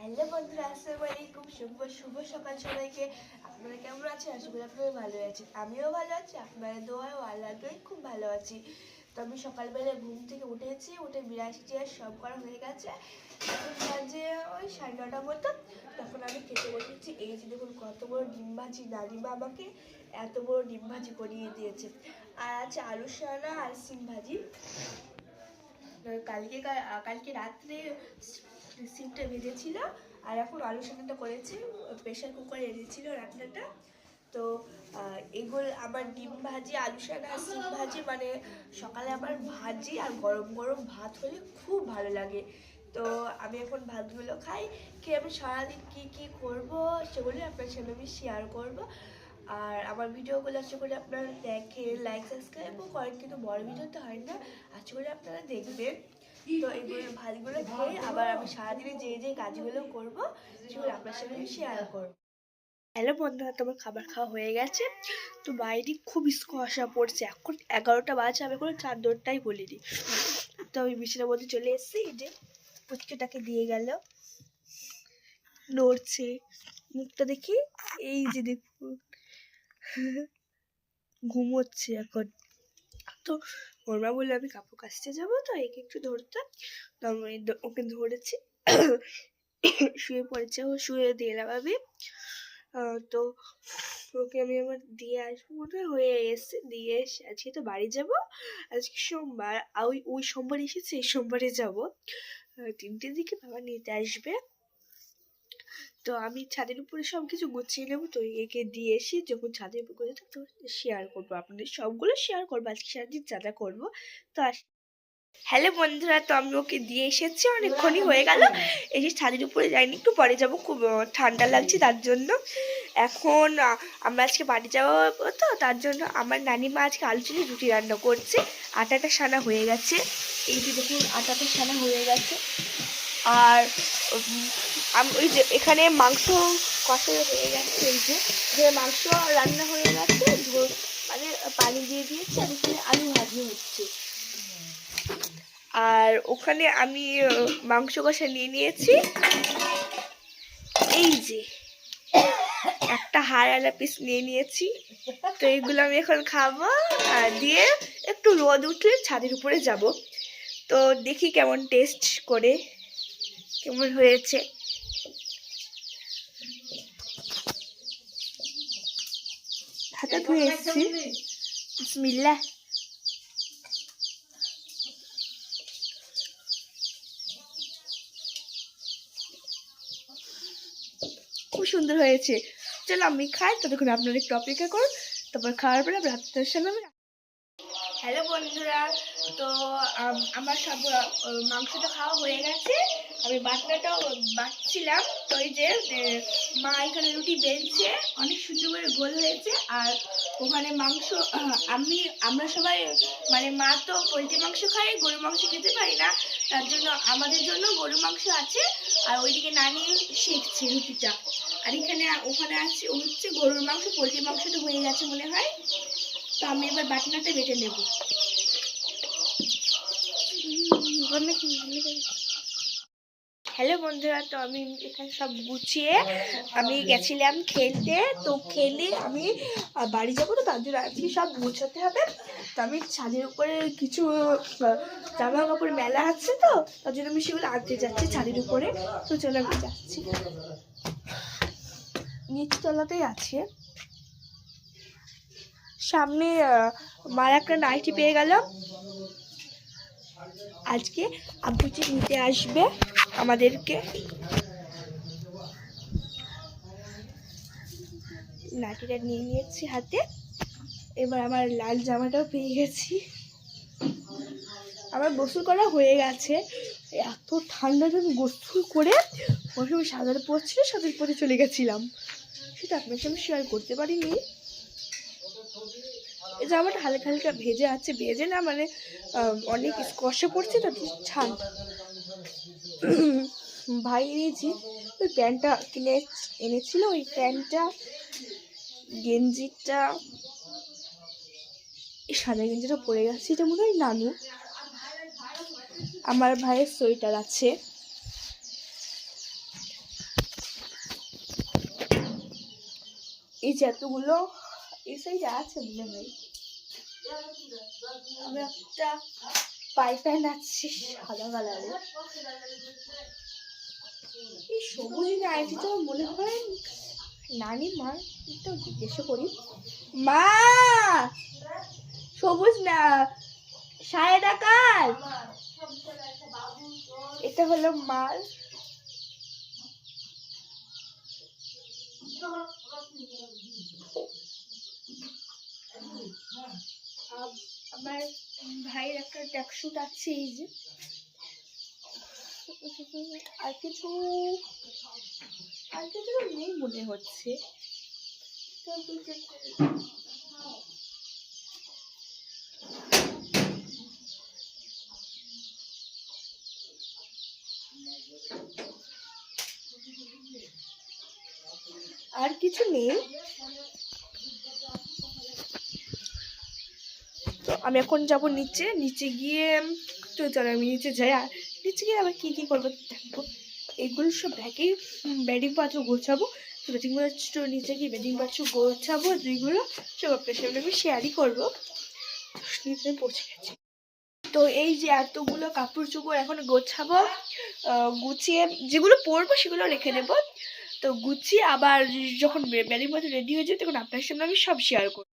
Hello বন্ধুরা, আসসালামু আলাইকুম। শুভ শুভ সকাল সবাইকে। আপনারা কেমন আছেন? আশা করি আপনারা ভালো আছেন। আমিও ভালো আছি আপনারা দোয়ায় ও আল্লাহ খুব ভালো আছি। তো আমি সকালবেলা ঘুম থেকে উঠেছি, উঠে বিরাজ টিয়াজ সব করা হয়ে গেছে। এখন ওই সাড়ে নটার মতো। তখন আমি খেতে বসেছি। এই যে দেখুন, কত বড় ডিম ভাজি। নানিমা আমাকে এত বড় ডিম ভাজি করিয়ে দিয়েছে। আর আছে আলু সানা আর সিম ভাজি। কালকে কালকে রাত্রে সিমটা ভেজেছিল আর এখন আলু সেদ্ধটা করেছি প্রেশার কুকারে এনেছিল রান্নাটা। তো এগুলো আমার ডিম ভাজি, আলু সাদা আর সিম ভাজি মানে সকালে আমার ভাজি আর গরম গরম ভাত হলে খুব ভালো লাগে। তো আমি এখন ভাতগুলো খাই খেয়ে আমি সারাদিন কী কী করব সেগুলো আপনার সাথে আমি শেয়ার করব। আর আমার ভিডিওগুলো আশা করি আপনারা দেখেন লাইক সাবস্ক্রাইবও করেন, কিন্তু বড় ভিডিও তো হয় না, আশা করি আপনারা দেখবেন। তো এগুলো ভাতগুলো খেয়ে আবার আমি সারাদিনে যে যে কাজগুলো করব, সেগুলো আপনার সাথে শেয়ার করব। হ্যালো বন্ধুরা, তোমার খাবার খাওয়া হয়ে গেছে? তো বাইরে খুব কুয়াশা পড়ছে। এখন এগারোটা বাজে, আমি কোনো চার দোরটাই বলিনি। তো আমি বিছানার মধ্যে চলে এসেছি যে পুচকেটাকে দিয়ে গেল। নড়ছে, মুখটা দেখি, এই যে দেখুন। ঘুমোচ্ছে এখন। তো ওর মা বলল, আমি কাপড় কাচতে যাব তো, একে একটু ধরতে। তো আমি ওকে ধরেছি। শুয়ে পড়েছে ও, শুয়ে দিয়ে লাগাবে তো ওকে আমি আমার দিয়ে আসব মনে হয়ে এসে দিয়ে এসে আজকে তো বাড়ি যাব। আজকে সোমবার ওই ওই সোমবার এসেছে, এই সোমবারে যাব। তিনটের দিকে বাবা নিতে আসবে। তো আমি ছাদের উপরে সব কিছু গুছিয়ে নেব, তো একে দিয়ে এসে যখন ছাদের উপর করে তো শেয়ার করব। আপনাদের সবগুলো শেয়ার করব, আজকে সারাদিন যা যা করব। তো আস, হ্যালো বন্ধুরা, তো আমি ওকে দিয়ে এসেছি, অনেকক্ষণই হয়ে গেল। এসে ছাদের উপরে যাইনি, একটু পরে যাব, খুব ঠান্ডা লাগছে তার জন্য। এখন আমরা আজকে বাড়ি যাব তো, তার জন্য আমার নানিমা আজকে আলু চিলি রুটি রান্না করছে। আটাটা সানা হয়ে গেছে। এই যে দেখুন, আটাটা সানা হয়ে গেছে। আর আম- ওই যে এখানে মাংস কষা হয়ে গেছে, এই যে। এখানে মাংস রান্না হয়ে গেছে মানে পানি দিয়ে দিয়েছি, আর এখানে আলু ভাজি হচ্ছে। আর ওখানে আমি মাংস কষা নিয়ে নিয়েছি। এই যে, একটা হাড়ালা পিস নিয়ে নিয়েছি। তো এইগুলো আমি এখন খাব, আর দিয়ে একটু রোদ উঠলে ছাদের উপরে যাব। তো দেখি কেমন টেস্ট করে, কেমন হয়েছে। হাতে ধুয়ে এসেছি। বিসমিল্লাহ। খুব সুন্দর হয়েছে। চলো আমি খাই, ততক্ষণ আপনারা একটু অপেক্ষা করুন। তারপর খাওয়ার পরে সময় আমি হ্যালো বন্ধুরা তো আমার সব মাংসটা খাওয়া হয়ে গেছে। আমি বাটনাটাও বাটছিলাম। তো এই যে মা এখানে রুটি বেলছে। অনেক সুন্দর করে গোল হয়েছে। আর ওখানে মাংস, আমি, আমরা সবাই মানে মা তো পোলট্রি মাংস খাই গরু মাংস খেতে পারি না। তার জন্য আমাদের জন্য গরু মাংস আছে। আর ওইদিকে নানি শেখছে রুটিটা। আর এখানে, ওখানে আছে, ও হচ্ছে গরুর মাংস, পোলট্রি মাংস তো হয়ে গেছে মনে হয়। তো আমি এবার বাটনাটা বেটে নেব। হ্যালো বন্ধুরা, তো আমি এখানে সব গুছিয়ে আমি গেছিলাম খেলতে। তো খেলে আমি বাড়ি যাব তো, তার জন্য আজকে সব গুছোতে হবে। তো আমি ছাদের উপরে কিছু জামা কাপড় মেলা আছে তো, তার জন্য আমি সেগুলো আনতে যাচ্ছি ছাদের উপরে। তো চলো আমি যাচ্ছি। নিচতলাতেই আছে। সামনে মার একটা নাইটি পেয়ে গেলাম। আজকে আব্বুজি নিতে আসবে আমাদেরকে। নাইটিটা নিয়ে নিয়েছি হাতে। এবার আমার লাল জামাটাও পেয়ে গেছি। আমার গোসল করা হয়ে গেছে। এত ঠান্ডাতে আমি গোসল করে ওই সময় সাঁতার পড়ছিল সাঁতার পরে চলে গেছিলাম। সেটা আপনার সঙ্গে শেয়ার করতে পারিনি। জামাটা হালকা হালকা ভেজে আছে, ভেজে না মানে অনেক স্কর্শে পড়ছে তো ছান ভাই এনেছি, ওই প্যান্টটা কিনে এনেছিল, ওই প্যান্টটা, গেঞ্জিটা সাদা গেঞ্জিটা পরে গেছে, এটা মনে হয় নানু। আমার ভাইয়ের সোয়েটার আছে। এই যে এতগুলো, এই সাইজ আছে মনে হয় আমি একটা পাইপ্যান আছে সাদা কালারের এই সবুজ নাইটি তো মনে হয় নানি মা একটু জিজ্ঞাসা করি। মা! সবুজ না সাড়ে ডাকাল এটা হলো মাল আব- আমার ভাইয়ের একটা ট্যাক্সুট আছে এই যে। আর কিছু আর কিছু নেই মনে হচ্ছে। আর কিছু নেই। তো আমি এখন যাব নিচে নিচে গিয়ে, তো চলো আমি নিচে যাই, আর নিচে গিয়ে আবার কী কী করব দেখব। এগুলো সব ব্যাগে ব্যাডিং পাত্র গোছাবো, তো ব্যাডিং পাত্র নিচে গিয়ে ব্যাডিং পাত্র গোছাবো, যেগুলো সব আপনার সামনে আমি শেয়ারই করব। নিচে পৌঁছে গেছি। তো এই যে এতগুলো কাপড় চোপড় এখন গোছাবো গুছিয়ে যেগুলো পরবো সেগুলো রেখে দেবো। তো গুছিয়ে আবার যখন ব্যাডিং পাত্র রেডি হয়ে যাবে, তখন আপনার সামনে আমি সব শেয়ার করব।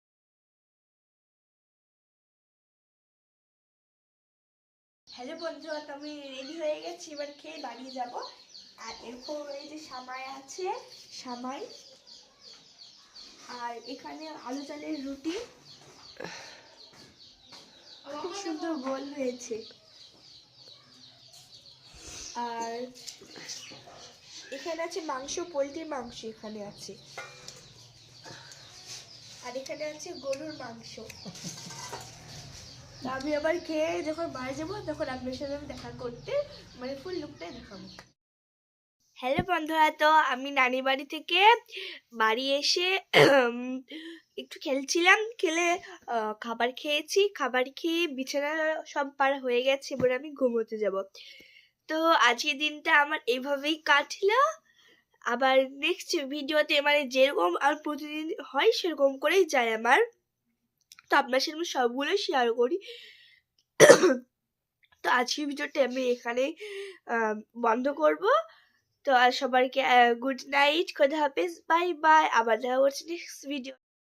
হ্যালো বন্ধুরা তো আমি রেডি হয়ে গেছি এবার খেয়ে বাড়িয়ে যাব। আর এরপর এই যে সামাই আছে সামাই? আর এখানে আলু চালের রুটি। খুব সুন্দর গোল হয়েছে। আর এখানে আছে মাংস পোলট্রির মাংস এখানে আছে। আর এখানে আছে গরুর মাংস। আমি আবার খেয়ে যখন বাড়ি যাব, তখন আপনার সাথে আমি দেখা করতে মানে ফুল লুকটাই দেখাবো। হ্যালো বন্ধুরা, তো আমি নানি বাড়ি থেকে বাড়ি এসে একটু খেলছিলাম, খেলে খাবার খেয়েছি। খাবার খেয়ে বিছানা সব পার হয়ে গেছে, এবার আমি ঘুমোতে যাব। তো আজকের দিনটা আমার এইভাবেই কাটলো। আবার নেক্সট ভিডিওতে মানে যেরকম আর প্রতিদিন হয়, সেরকম করেই যায় আমার। তো আপনার সাথে আমি সবগুলোই শেয়ার করি। তো আজকের ভিডিওটা আমি এখানে বন্ধ করব। তো আর সবাইকে গুড নাইট খোদা হাফেজ বাই বাই আবার দেখা হচ্ছে নেক্সট ভিডিও